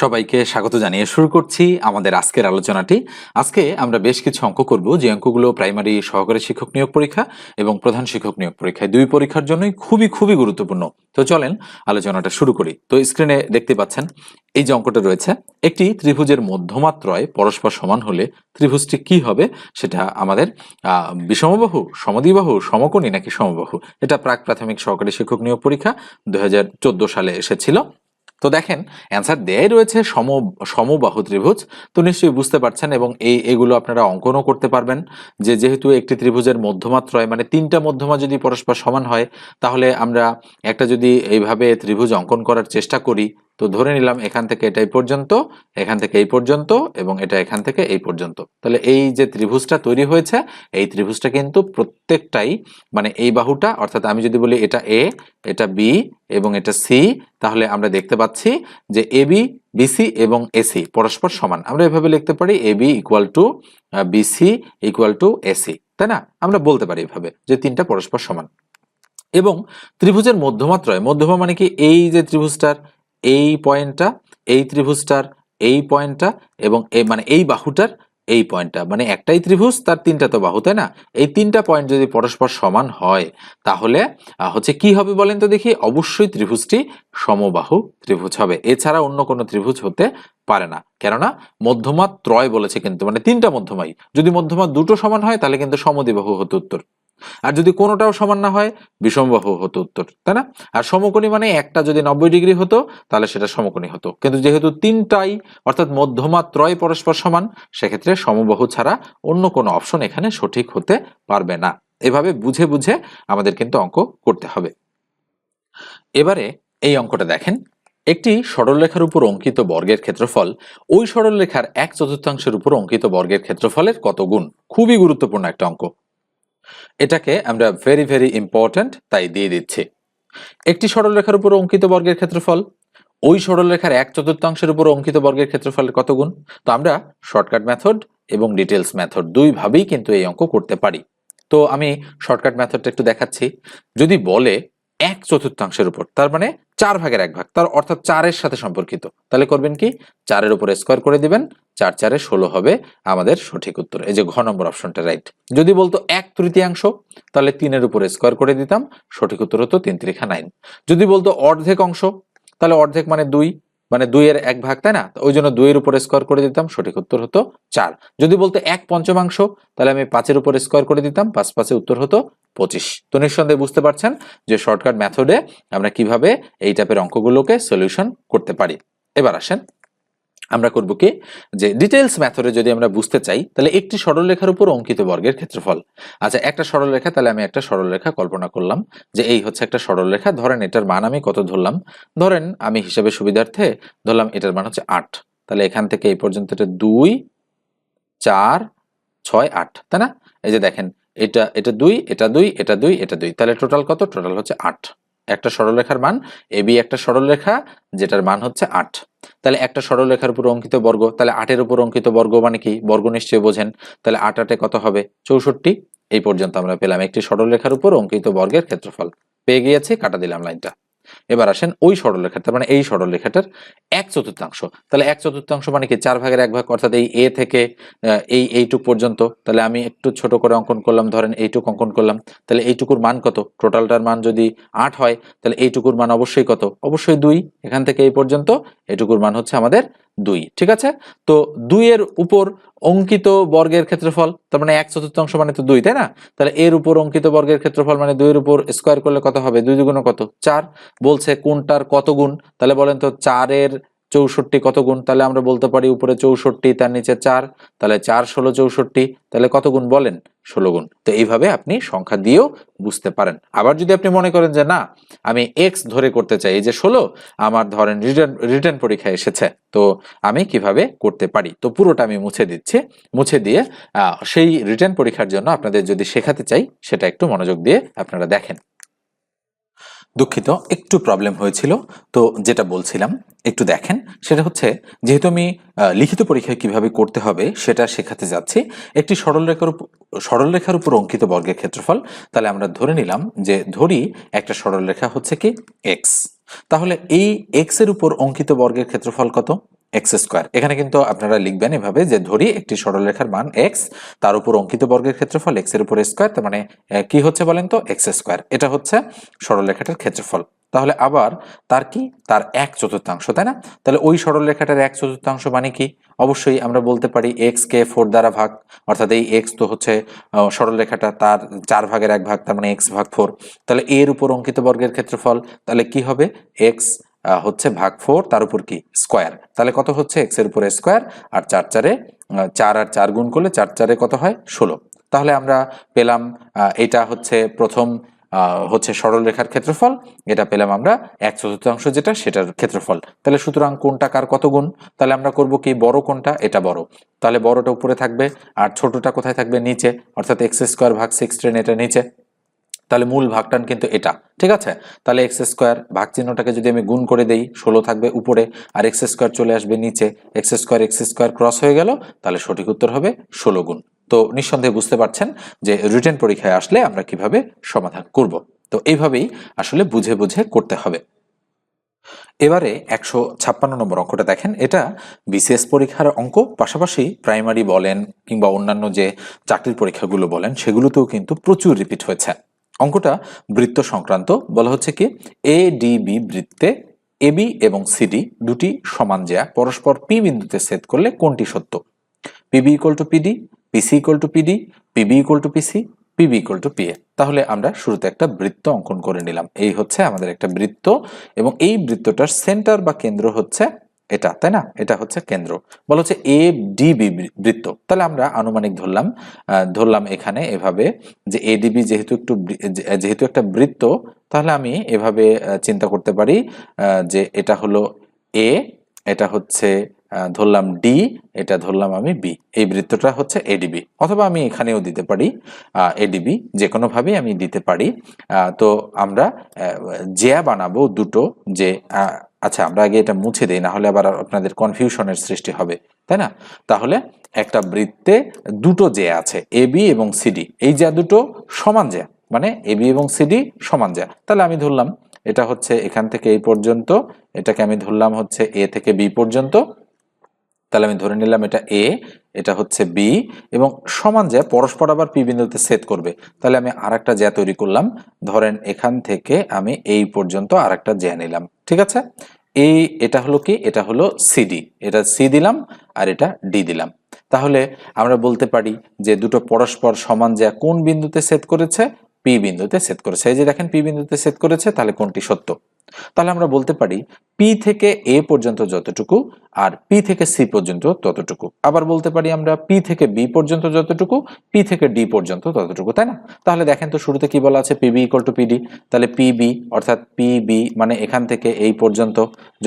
সবাইকে স্বাগত জানিয়ে শুরু করছি আমাদের আজকের আলোচনাটি। আজকে আমরা বেশ কিছু অঙ্ক করব, যে অঙ্কগুলো প্রাইমারি সহকারী শিক্ষক নিয়োগ পরীক্ষা এবং প্রধান শিক্ষক নিয়োগ পরীক্ষায়। দুই পরীক্ষার জন্যই খুবই খুবই গুরুত্বপূর্ণ। তো চলেন আলোচনাটা শুরু করি। তো স্ক্রিনে দেখতে পাচ্ছেন, এই যে অঙ্কটা রয়েছে, একটি ত্রিভুজের মধ্যমাত্রয় পরস্পর সমান হলে ত্রিভুজটি কি হবে? সেটা আমাদের বিষমবাহু, সমদ্বিবাহু, সমকোণী নাকি সমবাহু? এটা প্রাক প্রাথমিক সহকারী শিক্ষক নিয়োগ পরীক্ষা, দুই হাজার চোদ্দ সালে এসেছিল। তো দেখেন অ্যান্সার দেয় রয়েছে সম, সমবাহু ত্রিভুজ। তো নিশ্চয়ই বুঝতে পারছেন এবং এই, এগুলো আপনারা অঙ্কনও করতে পারবেন যে যেহেতু একটি ত্রিভুজের মধ্যমাত্রয় মানে তিনটা মধ্যমা যদি পরস্পর সমান হয়, তাহলে আমরা একটা যদি এইভাবে ত্রিভুজ অঙ্কন করার চেষ্টা করি তো ধরে নিলাম এখান থেকে এটা এই পর্যন্ত, এখান থেকে এই পর্যন্ত এবং এটা এখান থেকে এই পর্যন্ত। তাহলে এই যে ত্রিভুজটা তৈরি হয়েছে, এই ত্রিভুজটা কিন্তু প্রত্যেকটাই মানে এই বাহুটা, অর্থাৎ আমি যদি বলি এটা এ এটা বি এবং এটা সি তাহলে আমরা দেখতে পাচ্ছি যে এ বি বিসি এবং এসি পরস্পর সমান। আমরা এভাবে লিখতে পারি A B equal to BC equal to AC তাই না? আমরা বলতে পারি এভাবে যে তিনটা পরস্পর সমান। এবং ত্রিভুজের মধ্যমাত্রায়, মধ্যমা মানে কি? এই যে ত্রিভুজটার এই পয়েন্টটা, এই ত্রিভুজটার এই পয়েন্টটা এবং এই মানে এই বাহুটার এই পয়েন্টটা। মানে একটাই ত্রিভুজ, তার তিনটা তো বাহু, তাই না? এই তিনটা পয়েন্ট যদি পরস্পর সমান হয়, তাহলে হচ্ছে কি হবে বলেন তো দেখি? অবশ্যই ত্রিভুজটি সমবাহু ত্রিভুজ হবে। এছাড়া অন্য কোনো ত্রিভুজ হতে পারে না। কেননা, মধ্যমা ত্রয় বলেছে কিন্তু মানে তিনটা মধ্যমাই। যদি মধ্যমা দুটো সমান হয়, তাহলে কিন্তু সমদিবাহু হতো উত্তর। আর যদি কোনোটাও সমান না হয়, বিষমবাহু হতো উত্তর, তাই না? আর সমকোণী মানে একটা যদি নব্বই ডিগ্রি হতো, তাহলে সেটা সমকোণী হতো। কিন্তু যেহেতু তিনটাই, অর্থাৎ মধ্যমা ত্রয় পরস্পর সমান, সেক্ষেত্রে সমবাহু ছাড়া অন্য কোনো অপশন এখানে সঠিক হতে পারবে না। এভাবে বুঝে বুঝে আমাদের কিন্তু অঙ্ক করতে হবে। এবারে এই অঙ্কটা দেখেন। একটি সরলরেখার উপর অঙ্কিত বর্গের ক্ষেত্রফল, ওই সরলরেখার এক চতুর্থাংশের উপর অঙ্কিত বর্গের ক্ষেত্রফলের কত গুণ? খুবই গুরুত্বপূর্ণ একটা অঙ্ক। এটাকে আমরা ভেরি ভেরি ইম্পর্ট্যান্ট তাই দিয়ে দিচ্ছি। একটি সরলরেখার উপর অঙ্কিত বর্গের ক্ষেত্রফল, ওই সরলরেখার এক চতুর্থাংশের উপর অঙ্কিত বর্গের ক্ষেত্রফলের কত গুণ? তো আমরা শর্টকাট মেথড এবং ডিটেলস মেথড দুইভাবেই কিন্তু এই অঙ্ক করতে পারি। তো আমি শর্টকাট মেথডটা একটু দেখাচ্ছি। যদি বলে এক চতুর্থাংশের উপর, তার মানে চার ভাগের এক ভাগ, তার অর্থাৎ চারের সাথে সম্পর্কিত। তাহলে করবেন কি? চারের উপর স্কোয়ার করে দিবেন, চার চারে ষোলো হবে আমাদের সঠিক উত্তর। এই যে ঘ নম্বর অপশনটা রাইট যদি বলতো এক তৃতীয়াংশ, তাহলে তিনের উপর স্কোয়ার করে দিতাম, সঠিক উত্তর হতো তিন ত্রিখা নাইন যদি বলতো অর্ধেক অংশ, তাহলে অর্ধেক মানে দুই মানে দুইয়ের এক ভাগ, তাই না? ওই জন্য দুইয়ের উপর স্কোয়ার করে দিতাম, সঠিক উত্তর হতো চার। যদি বলতো এক পঞ্চমাংশ, তাহলে আমি পাঁচের উপর স্কোয়ার করে দিতাম, পাঁচ পাঁচে উত্তর হতো পঁচিশ। তো নিঃসন্দেহে বুঝতে পারছেন যে শর্টকাট মেথডে আমরা কীভাবে এই টাইপের অঙ্কগুলোকে সলিউশন করতে পারি। এবার আসেন, আমরা করব কি? যে ডিটেলস মেথডে যদি আমরা বুঝতে চাই, তাহলে একটি সরলরেখার উপর অঙ্কিত বর্গের ক্ষেত্রফল। আচ্ছা একটা সরলরেখা, তাহলে আমি একটা সরলরেখা কল্পনা করলাম যে এই হচ্ছে একটা সরলরেখা। ধরেন এটার মান আমি কত ধরলাম? ধরেন আমি হিসাবে সুবিধার্থে ধরলাম এটার মান হচ্ছে আট। তাহলে এখান থেকে এই পর্যন্ত এটা দুই, চার, ছয়, আট, তাই না? এই যে দেখেন এটা এটা দুই এটা দুই এটা দুই এটা দুই। তাহলে টোটাল কত? টোটাল হচ্ছে আট। একটা সরলরেখার মান, এ, বি, একটা সরলরেখা, যেটার মান হচ্ছে আট। তাহলে একটা সরলরেখার উপর অঙ্কিত বর্গ, তাহলে আটের উপর অঙ্কিত বর্গ মানে কি? বর্গ নিশ্চয়ই বোঝেন। তাহলে আট আটে কত হবে? চৌষট্টি। এই পর্যন্ত আমরা পেলাম একটি সরলরেখার উপর অঙ্কিত বর্গের ক্ষেত্রফল। পেয়ে গিয়েছে, কাটা দিলাম লাইনটা। এবার আসেন ওই সরলরেখা তার মানে এই সরলরেখাটার এক চতুর্থাংশ। তাহলে এক চতুর্থাংশ মানে কি? চার ভাগের এক ভাগ, অর্থাৎ এই এ থেকে এই এইটুক পর্যন্ত। তাহলে আমি একটু ছোট করে অঙ্কন করলাম, ধরেন এইটুক অঙ্কন করলাম। তাহলে এইটুকুর মান কত? টোটালটার মান যদি আট হয়, তাহলে এইটুকুর মান অবশ্যই কত? অবশ্যই দুই। এখান থেকে এই পর্যন্ত এইটুকুর মান হচ্ছে আমাদের দুই, ঠিক আছে? তো দুইয়ের উপর অঙ্কিত বর্গের ক্ষেত্রফল, তার মানে এক চতুর্থাংশ মানে তো দুই, তাই না? তাহলে এর উপর অঙ্কিত বর্গের ক্ষেত্রফল মানে দুইয়ের উপর স্কোয়ার করলে কত হবে? দুই দুগুণ কত? চার। বলছে কোনটার কত গুণ? তাহলে বলেন তো চারের চৌষট্টি কত গুণ? তাহলে আমরা বলতে পারি উপরে চৌষট্টি, তার নিচে চার, তাহলে চার ষোলো চৌষট্টি, তাহলে কত গুণ বলেন? ষোলো গুণ। তো এইভাবে আপনি সংখ্যা দিয়েও বুঝতে পারেন। আবার যদি আপনি মনে করেন যে না, আমি এক্স ধরে করতে চাই, এই যে ষোলো, আমার ধরেন রিটার্ন রিটার্ন পরীক্ষায় এসেছে, তো আমি কীভাবে করতে পারি? তো পুরোটা আমি মুছে দিচ্ছি, মুছে দিয়ে সেই রিটার্ন পরীক্ষার জন্য আপনাদের যদি শেখাতে চাই, সেটা একটু মনোযোগ দিয়ে আপনারা দেখেন। দুঃখিত, একটু প্রবলেম হয়েছিল। তো যেটা বলছিলাম, একটু দেখেন, সেটা হচ্ছে যেহেতু আমি লিখিত পরীক্ষায় কীভাবে করতে হবে সেটা শেখাতে যাচ্ছি, একটি সরলরেখার উপর সরলরেখার উপর অঙ্কিত বর্গের ক্ষেত্রফল, তাহলে আমরা ধরে নিলাম যে ধরি একটা সরলরেখা হচ্ছে কি? এক্স তাহলে এই এক্সের উপর অঙ্কিত বর্গের ক্ষেত্রফল কত? এক্স স্কোয়ার এখানে কিন্তু আপনারা লিখবেন এভাবে যে ধরি একটি সরলরেখার মান এক্স তার উপর অঙ্কিত বর্গের ক্ষেত্রফল এক্সের উপর স্কোয়ার তার মানে কি হচ্ছে বলেন তো? এক্স স্কোয়ার এটা হচ্ছে সরলরেখাটার ক্ষেত্রফল। তাহলে আবার তার কি? তার এক চতুর্থাংশ, তাই না? তাহলে ওই সরলরেখাটার এক চতুর্থাংশ মানে কি? অবশ্যই আমরা বলতে পারি এক্স কে ফোর দ্বারা ভাগ, অর্থাৎ এই এক্স তো হচ্ছে সরলরেখাটা তার চার ভাগের এক ভাগ, তার মানে এক্স ভাগ ফোর তাহলে এর উপর অঙ্কিত বর্গের ক্ষেত্রফল, তাহলে কি হবে? এক্স হচ্ছে ভাগ ফোর তার উপর কি? স্কোয়ার তাহলে কত হচ্ছে? এক্সের উপরে স্কোয়ার আর চার চারে চার আর চার গুণ করলে চার চারে কত হয়? ষোলো। তাহলে আমরা পেলাম এটা হচ্ছে প্রথম হচ্ছে সরলরেখার ক্ষেত্রফল, এটা পেলাম আমরা এক চতুর্থাংশ যেটা, সেটার ক্ষেত্রফল। তাহলে সুতরাং কোনটা কার কত গুণ? তাহলে আমরা করব কি, বড় কোনটা? এটা বড়। তাহলে বড়টা উপরে থাকবে আর ছোটটা কোথায় থাকবে? নিচে, অর্থাৎ এক্স স্কোয়ার ভাগ সিক্স টেন এটা নিচে। তাহলে মূল ভাগটান কিন্তু এটা, ঠিক আছে? তাহলে এক্স স্কোয়ার ভাগ চিহ্নটাকে যদি আমি গুণ করে দেই, ষোলো থাকবে উপরে, আর এক্স স্কোয়ার চলে আসবে নিচে। X square x square cross হয়ে গেল, তাহলে সঠিক উত্তর হবে ষোলো গুণ। তো নিঃসন্দেহে বুঝতে পারছেন যে রিটেন পরীক্ষায় আসলে আমরা কীভাবে সমাধান করব। তো এইভাবেই আসলে বুঝে বুঝে করতে হবে। এবারে একশো ছাপ্পান্ন নম্বর অঙ্কটা দেখেন। এটা বিসিএস পরীক্ষার অঙ্ক। পাশাপাশি প্রাইমারি বলেন কিংবা অন্যান্য যে চাকরির পরীক্ষাগুলো বলেন, সেগুলোতেও কিন্তু প্রচুর রিপিট হয়েছে। অঙ্কটা বৃত্ত সংক্রান্ত। বলা হচ্ছে কি এ ডি বি বৃত্তে এবি এবং সিডি দুটি সমান জ্যা পরস্পর পি বিন্দুতে সেট করলে কোনটি সত্য? PB equal to PD PC equal to PD PB equal to PC PB equal to PA তাহলে আমরা শুরুতে একটা বৃত্ত অঙ্কন করে নিলাম। এই হচ্ছে আমাদের একটা বৃত্ত এবং এই বৃত্তটার সেন্টার বা কেন্দ্র হচ্ছে এটা, তাই না? এটা হচ্ছে কেন্দ্র। বলা হচ্ছে এ ডিবি বৃত্ত। তাহলে আমরা আনুমানিক ধরলাম ধরলাম এখানে এভাবে যে এ এডিবি যেহেতু একটু যেহেতু একটা বৃত্ত, তাহলে আমি এভাবে চিন্তা করতে পারি যে এটা হলো এ এটা হচ্ছে ধরলাম ডি এটা ধরলাম আমি বি এই বৃত্তটা হচ্ছে এডিবি অথবা আমি এখানেও দিতে পারি এডিবি যে কোনোভাবেই আমি দিতে পারি। তো আমরা জ্যা বানাবো দুটো, যে আচ্ছা আমরা আগে এটা মুছে দিই না হলে আবার আপনাদের কনফিউশনের সৃষ্টি হবে, তাই না? তাহলে একটা বৃত্তে দুটো জ্যা আছে এবি এবং সিডি এই জ্যা দুটো সমান জ্যা মানে এবি এবং সিডি সমান জ্যা তাহলে আমি ধরলাম, এটা হচ্ছে এখান থেকে এই পর্যন্ত, এটাকে আমি ধরলাম হচ্ছে এ থেকে বি পর্যন্ত তাহলে আমি ধরে নিলাম এটা এ এটা হচ্ছে বি এবং সমান জ্যা পরস্পর আবার পি বিন্দুতে সেট করবে। তাহলে আমি আর একটা জ্যা তৈরি করলাম। ধরেন এখান থেকে আমি এই পর্যন্ত আর একটা জ্যা নিলাম। ঠিক আছে? এই এটা হলো কি? এটা হলো সিডি এটা সি দিলাম আর এটা ডি দিলাম। তাহলে আমরা বলতে পারি যে দুটো পরস্পর সমান জ্যা কোন বিন্দুতে সেট করেছে? পি বিন্দুতে সেট করেছে। এই যে দেখেন পি বিন্দুতে সেট করেছে, তাহলে কোনটি সত্য? তাহলে আমরা বলতে পারি পি থেকে এ পর্যন্ত যতটুকু আর পি থেকে সি পর্যন্ত ততটুকু। আবার বলতে পারি আমরা পি থেকে বি পর্যন্ত যতটুকু পি থেকে ডি পর্যন্ত ততটুকু, তাই না? তাহলে দেখেন তো শুরুতে কি বলা আছে? পিবি ইকুয়াল টু পিডি তাহলে পিবি অর্থাৎ পিবি মানে এখান থেকে এই পর্যন্ত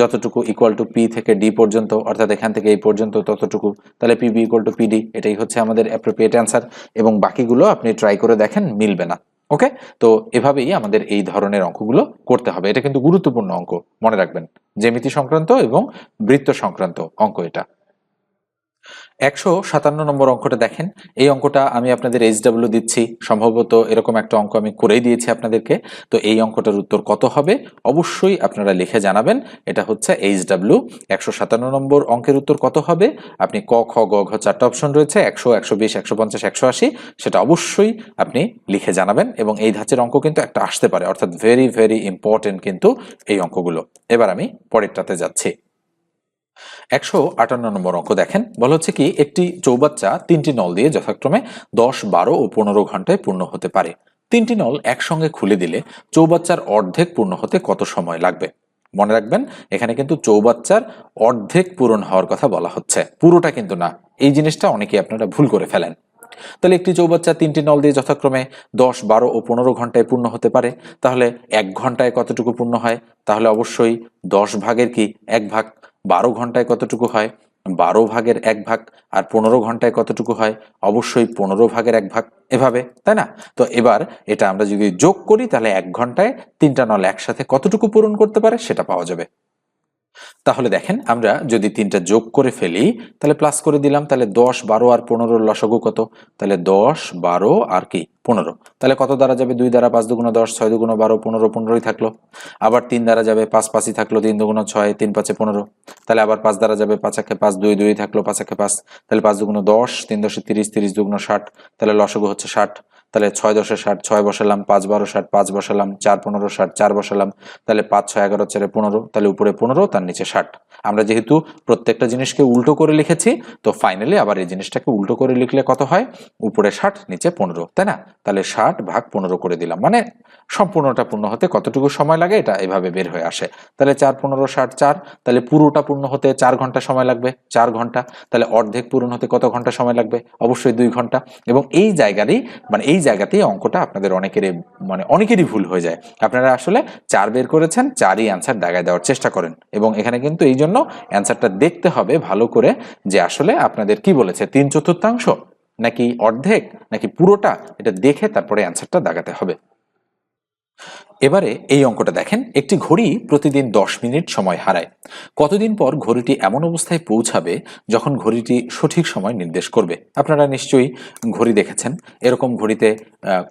যতটুকু ইকুয়াল টু পি থেকে ডি পর্যন্ত, অর্থাৎ এখান থেকে এই পর্যন্ত ততটুকু, তাহলে পিবি ইকুয়াল টু পিডি এটাই হচ্ছে আমাদের অ্যাপ্রোপ্রিয়েট অ্যান্সার এবং বাকিগুলো আপনি ট্রাই করে দেখেন, মিলবে না। ওকে তো এভাবেই আমাদের এই ধরনের অঙ্কগুলো করতে হবে। এটা কিন্তু গুরুত্বপূর্ণ অঙ্ক, মনে রাখবেন। জ্যামিতি সংক্রান্ত এবং বৃত্ত সংক্রান্ত অঙ্ক এটা। একশো সাতান্ন নম্বর অঙ্কটা দেখেন। এই অঙ্কটা আমি আপনাদের এইচ ডাব্লিউ দিচ্ছি। সম্ভবত এরকম একটা অঙ্ক আমি করেই দিয়েছি আপনাদেরকে। তো এই অঙ্কটার উত্তর কত হবে? অবশ্যই আপনারা লিখে জানাবেন। এটা হচ্ছে এইচ ডাব্লিউ। একশো সাতান্ন নম্বর অঙ্কের উত্তর কত হবে? আপনি ক, খ, গ, ঘ চারটা অপশন রয়েছে। একশো একশো বিশ, একশো পঞ্চাশ, একশো আশি। সেটা অবশ্যই আপনি লিখে জানাবেন এবং এই ধাঁচের অঙ্ক কিন্তু একটা আসতে পারে। অর্থাৎ ভেরি ভেরি ইম্পর্টেন্ট কিন্তু এই অঙ্কগুলো। এবার আমি পরেরটাতে যাচ্ছি। একশো আটান্ন নম্বর অঙ্ক দেখেন। বলা হচ্ছে কি, একটি চৌবাচ্চা তিনটি নল দিয়ে যথাক্রমে দশ, বারো ও পনেরো ঘন্টায় পূর্ণ হতে পারে। তিনটি নল একসঙ্গে খুলে দিলে চৌবাচ্চার অর্ধেক পূর্ণ হতে কত সময় লাগবে? মনে রাখবেন, এখানে কিন্তু চৌবাচ্চার অর্ধেক পূরণ হওয়ার কথা বলা হচ্ছে। পুরোটা কিন্তু না, এই জিনিসটা অনেকে আপনারা ভুল করে ফেলেন। তাহলে একটি চৌবাচ্চা তিনটি নল দিয়ে যথাক্রমে দশ, বারো ও পনেরো ঘন্টায় পূর্ণ হতে পারে। তাহলে এক ঘন্টায় কতটুকু পূর্ণ হয়? তাহলে অবশ্যই দশ ভাগের কি? এক ভাগ। বারো ঘন্টায় কতটুকু হয়? বারো ভাগের এক ভাগ আর পনেরো ঘন্টায় কতটুকু হয়? অবশ্যই পনেরো ভাগের এক ভাগ এভাবে, তাই না? তো এবার এটা আমরা যদি যোগ করি, তাহলে এক ঘন্টায় তিনটা নল একসাথে কতটুকু পূরণ করতে পারে সেটা পাওয়া যাবে। তাহলে দেখেন, আমরা যদি তিনটা যোগ করে ফেলি, তাহলে প্লাস করে দিলাম, তাহলে দশ, বারো আর পনেরোর লসগু কত? তাহলে দশ, বারো আর কি? পনেরো। তাহলে কত দ্বারা যাবে? দুই দ্বারা পাঁচ দুগুণ দশ, ছয় দুগুণ বারো, পনেরো, পনেরোই থাকল। আবার তিন দ্বারা যাবে, পাঁচ পাঁচই থাকল, তিন দুগুণ ছয়, তিন পাঁচে পনেরো। তাহলে আবার পাঁচ দ্বারা যাবে, পাঁচ একে পাঁচ, দুই দুই থাকল, পাঁচ একে পাঁচ। তাহলে পাঁচ দুগুণ দশ, তিন দশে তিরিশ তিরিশ দুগুণ ষাট। তাহলে লসগু হচ্ছে ষাট। তাহলে ছয় দশে ষাট, ছয় বসালাম, পাঁচ বারো ষাট, পাঁচ বসালাম, চার পনেরো ষাট, চার বসালাম, তাহলে পাঁচ, ছয়, এগারো, চারে পনেরো, তাহলে উপরে পনেরো, তার নিচে ষাট। আমরা যেহেতু প্রত্যেকটা জিনিসকে উল্টো করে লিখেছি, তো ফাইনালি আবার এই জিনিসটাকে উল্টো করে লিখলে কত হয়? উপরে ষাট, নিচে পনেরো, তাই না? তাহলে ষাট ভাগ পনেরো করে দিলাম মানে সম্পূর্ণটা পূর্ণ হতে কতটুকু সময় লাগে? এটা এভাবে বের হয়ে আসে। তাহলে চার, পনেরো, ষাট, চার, তাহলে পুরোটা পূর্ণ হতে চার ঘণ্টা সময় লাগবে? চার ঘণ্টা, তাহলে অর্ধেক পূরণ হতে কত ঘণ্টা সময় লাগবে? অবশ্যই দুই ঘণ্টা। এবং এই জায়গারই মানে এই জায়গাতেই অঙ্কটা আপনাদের অনেকেরই মানে অনেকেরই ভুল হয়ে যায়। আপনারা আসলে চার বের করেছেন, চারই অ্যান্সার দাগায় দেওয়ার চেষ্টা করেন। এবং এখানে কিন্তু এই জন্য অ্যান্সারটা দেখতে হবে ভালো করে যে আসলে আপনাদের কি বলেছে, তিন চতুর্থাংশ নাকি অর্ধেক নাকি পুরোটা এটা দেখে তারপরে অ্যান্সারটা দাগাতে হবে। এবারে এই অঙ্কটা দেখেন, একটি ঘড়ি প্রতিদিন দশ মিনিট সময় হারায়। কতদিন পর ঘড়িটি এমন অবস্থায় পৌঁছাবে যখন ঘড়িটি সঠিক সময় নির্দেশ করবে? আপনারা নিশ্চয়ই ঘড়ি দেখেছেন, এরকম ঘড়িতে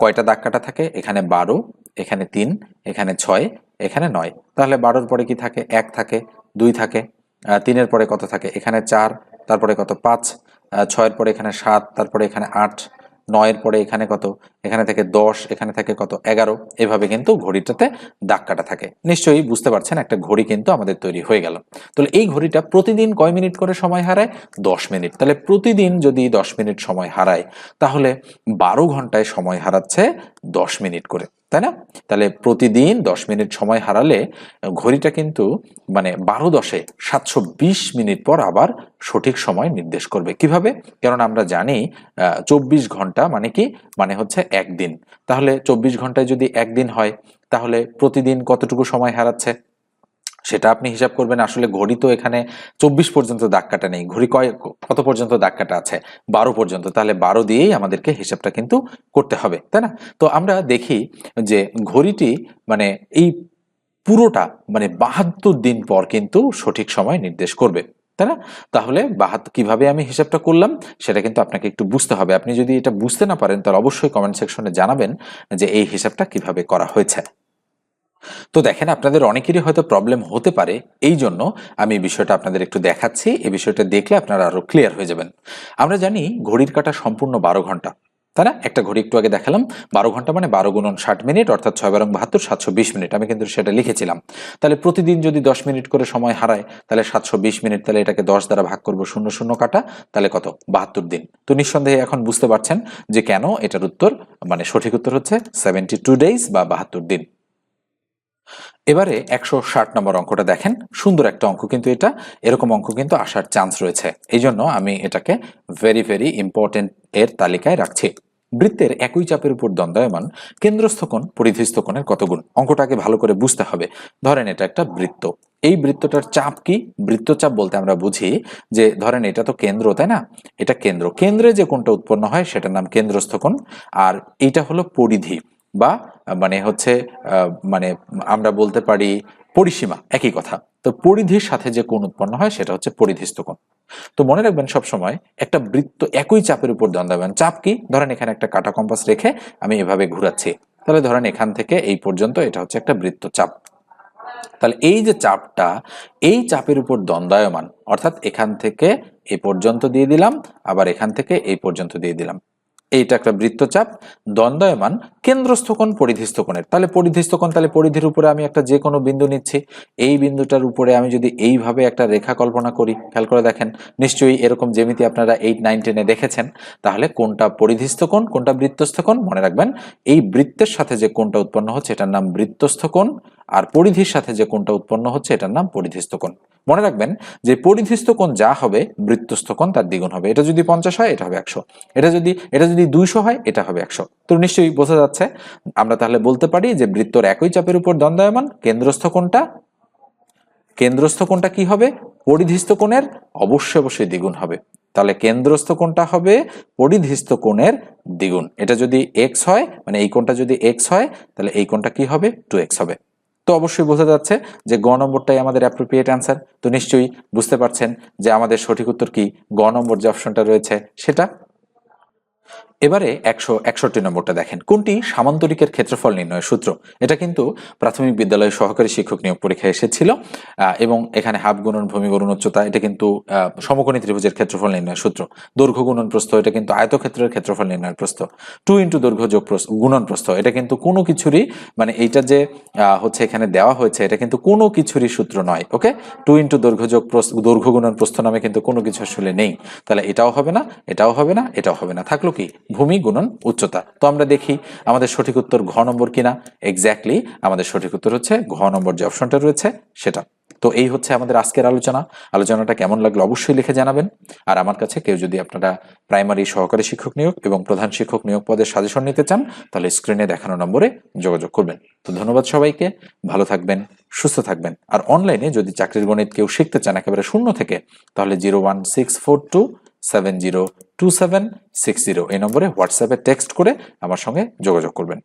কয়টা দাগ কাটা থাকে? এখানে বারো, এখানে তিন, এখানে ছয়, এখানে নয়। তাহলে বারোর পরে কি থাকে? এক থাকে। দুই থাকে তিনের পরে কত থাকে? এখানে চার, তারপরে কত? পাঁচ ছয়ের পরে এখানে সাত, তারপরে এখানে আট, নয়ের পরে এখানে কত? এখানে থেকে দশ, এখানে থেকে কত? এগারো। এভাবে কিন্তু ঘড়িটাতে দাগ কাটা থাকে। নিশ্চয়ই বুঝতে পারছেন, একটা ঘড়ি কিন্তু আমাদের তৈরি হয়ে গেল। তাহলে এই ঘড়িটা প্রতিদিন কয় মিনিট করে সময় হারায়? দশ মিনিট। তাহলে প্রতিদিন যদি দশ মিনিট সময় হারায়, তাহলে বারো ঘন্টায় সময় হারাচ্ছে দশ মিনিট করে। তাই না? তাহলে প্রতিদিন দশ মিনিট সময় হারালে ঘড়িটা কিন্তু মানে বারো দশে সাতশো বিশ মিনিট পর আবার সঠিক সময় নির্দেশ করবে। কীভাবে? কারণ আমরা জানি চব্বিশ ঘণ্টা মানে কি? মানে হচ্ছে একদিন। তাহলে চব্বিশ ঘন্টায় যদি একদিন হয়, তাহলে প্রতিদিন কতটুকু সময় হারাচ্ছে? সেটা আপনি হিসাব করবেন। আসলে ঘড়ি তো এখানে চব্বিশ পর্যন্ত দাগ কাটা নেই। ঘড়ি কয়, কত পর্যন্ত দাগ কাটা আছে? বারো পর্যন্ত। তাহলে বারো দিয়েই আমাদেরকে হিসাবটা কিন্তু করতে হবে, তাই না? তো আমরা দেখি যে ঘড়িটি মানে এই পুরোটা মানে বাহাত্তর দিন পর কিন্তু সঠিক সময় নির্দেশ করবে। তাই না? তাহলে বাহাত্তর কীভাবে আমি হিসাবটা করলাম, সেটা কিন্তু আপনাকে একটু বুঝতে হবে। আপনি যদি এটা বুঝতে না পারেন, তাহলে অবশ্যই কমেন্ট সেকশনে জানাবেন যে এই হিসাবটা কীভাবে করা হয়েছে। তো দেখেন, আপনাদের অনেকেরই হয়তো প্রবলেম হতে পারে এই জন্য আমি এই বিষয়টা আপনাদের একটু দেখাচ্ছি। এই বিষয়টা দেখলে আপনারা আরও ক্লিয়ার হয়ে যাবেন। আমরা জানি ঘড়ির কাটা সম্পূর্ণ বারো ঘণ্টা। তাই না একটা ঘড়ি একটু আগে দেখালাম, বারো ঘণ্টা মানে বারো গুণন ষাট মিনিট, অর্থাৎ ছয় বারং বাহাত্তর, সাতশো বিশ মিনিট। আমি কিন্তু সেটা লিখেছিলাম। তাহলে প্রতিদিন যদি দশ মিনিট করে সময় হারায়, তাহলে সাতশো বিশ মিনিট, তাহলে এটাকে দশ দ্বারা ভাগ করব শূন্য শূন্য কাটা, তাহলে কত? বাহাত্তর দিন। তো নিঃসন্দেহে এখন বুঝতে পারছেন যে কেন এটার উত্তর মানে সঠিক উত্তর হচ্ছে সেভেন্টি টু ডেইজ বা বাহাত্তর দিন। এবারে একশো ষাট নম্বর অঙ্কটা দেখেন। সুন্দর একটা অঙ্ক কিন্তু এটা। এরকম অঙ্ক কিন্তু আসার চান্স রয়েছে। এই জন্য আমি এটাকে ভেরি ভেরি ইম্পর্টেন্ট এর তালিকায় রাখছি। বৃত্তের একই চাপের উপর দ্বন্দ্বায়মান কেন্দ্রস্থ কোণ কতগুণ অঙ্কটাকে ভালো করে বুঝতে হবে। ধরেন এটা একটা বৃত্ত। এই বৃত্তটার চাপ কি? বৃত্তচাপ বলতে আমরা বুঝি যে, ধরেন এটা তো কেন্দ্র, তাই না? এটা কেন্দ্র। কেন্দ্রে যে কোনটা উৎপন্ন হয়, সেটার নাম কেন্দ্রস্থ কোণ। আর এটা হলো পরিধি। বা মানে হচ্ছে মানে আমরা বলতে পারি পরিসীমা, একই কথা। তো পরিধির সাথে যে কোণ উৎপন্ন হয় সেটা হচ্ছে পরিধিস্থ কোণ। তো মনে রাখবেন সব সময় একটা বৃত্ত একই চাপের উপর দ্বন্দ্বায়মান চাপ কি? ধরেন এখানে একটা কাটা কম্পাস রেখে আমি এভাবে ঘুরাচ্ছি। তাহলে ধরেন এখান থেকে এই পর্যন্ত এটা হচ্ছে একটা বৃত্ত চাপ। তাহলে এই যে চাপটা, এই চাপের উপর দ্বন্দ্বায়মান অর্থাৎ এখান থেকে এই পর্যন্ত দিয়ে দিলাম, আবার এখান থেকে এই পর্যন্ত দিয়ে দিলাম। এইটা একটা বৃত্তচাপ দ্বন্দ্বায়মান কেন্দ্রস্থ কোণ, পরিধিস্থ কোণের। তাহলে পরিধিস্থ কোণ, তাহলে পরিধির উপরে আমি একটা যে কোনো বিন্দু নিচ্ছি। এই বিন্দুটার উপরে আমি যদি এইভাবে একটা রেখা কল্পনা করি, খেয়াল করে দেখেন, নিশ্চয়ই এরকম জ্যামিতি আপনারা এইট, নাইন, টেনে দেখেছেন। তাহলে কোনটা পরিধিস্থ কোণ কোনটা বৃত্তস্থ কোণ, মনে রাখবেন, এই বৃত্তের সাথে যে কোণটা উৎপন্ন হচ্ছে, এটার নাম বৃত্তস্থ কোণ, আর পরিধির সাথে যে কোণটা উৎপন্ন হচ্ছে, এটার নাম পরিধিস্থ কোণ। মনে রাখবেন যে পরিধিস্থ কোণ যা হবে, বৃত্তস্থ কোণ তার দ্বিগুণ হবে। এটা যদি পঞ্চাশ হয়, এটা হবে একশো। এটা যদি এটা যদি দুইশো হয়, এটা হবে একশো। তো নিশ্চয়ই বোঝা যাচ্ছে, আমরা তাহলে বলতে পারি যে বৃত্তর একই চাপের উপর দ্বন্দ্বায়মান কেন্দ্রস্থ কোণটা কেন্দ্রস্থ কোণটা কি হবে? পরিধিস্থ কোণের অবশ্যই অবশ্যই দ্বিগুণ হবে। তাহলে কেন্দ্রস্থ কোণটা হবে পরিধিস্থ কোণের দ্বিগুণ। এটা যদি এক্স হয় মানে এই কোণটা যদি এক্স হয়, তাহলে এই কোণটা কি হবে? টু এক্স হবে। তো অবশ্যই বোঝা যাচ্ছে যে গ নম্বরটাই আমাদের অ্যাপ্রোপ্রিয়েট অ্যান্সার তো নিশ্চয়ই বুঝতে পারছেন যে আমাদের সঠিক উত্তর কি? গ নম্বর যে অপশনটা রয়েছে সেটা এবারে একশো একষট্টি নম্বরটা দেখেন। কোনটি? সামান্তরিকের ক্ষেত্রফল নির্ণয়ের সূত্র। এটা কিন্তু প্রাথমিক বিদ্যালয়ের সহকারী শিক্ষক নিয়োগ পরীক্ষায় এসেছিল এবং এখানে হাফ গুণন ভূমি গুণন উচ্চতা, এটা কিন্তু সমকোণী ত্রিভুজের ক্ষেত্রফল নির্ণয়ের সূত্র। দৈর্ঘ্য গুণন প্রস্থ, এটা কিন্তু আয়তক্ষেত্রের ক্ষেত্রফল নির্ণয়ের প্রস্থ। টু ইন্টু দৈর্ঘ্য যোগ গুণন প্রস্থ, এটা কিন্তু কোনো কিছুরই মানে এইটা যে হচ্ছে এখানে দেওয়া হয়েছে, এটা কিন্তু কোনো কিছুরই সূত্র নয়, ওকে? টু ইন্টু দৈর্ঘ্য যোগ দৈর্ঘ্য গুণন প্রস্থ নামে কিন্তু কোনো কিছু আসলে নেই। তাহলে এটাও হবে না, এটাও হবে না, এটাও হবে না। থাকল কি? ভূমি গুণন উচ্চতা। তো আমরা দেখি আমাদের সঠিক উত্তর ঘ নম্বর কিনা? এক্স্যাক্টলি আমাদের সঠিক উত্তর হচ্ছে ঘ নম্বর যে অপশনটা রয়েছে সেটা। তো এই হচ্ছে আমাদের আজকের আলোচনা। আলোচনাটা কেমন লাগল অবশ্যই লিখে জানাবেন। আর আমার কাছে কেউ যদি আপনারা প্রাইমারি সহকারী শিক্ষক নিয়োগ এবং প্রধান শিক্ষক নিয়োগ পদের সাজেশন নিতে চান, তাহলে স্ক্রিনে দেখানো নম্বরে যোগাযোগ করবেন। তো ধন্যবাদ সবাইকে। ভালো থাকবেন, সুস্থ থাকবেন। আর অনলাইনে যদি চাকরির গণিত কেউ শিখতে চান একেবারে শূন্য থেকে, তাহলে zero one six four two seven zero two seven six zero এই নম্বরে হোয়াটসঅ্যাপে টেক্সট করে আমার সঙ্গে যোগাযোগ করবেন।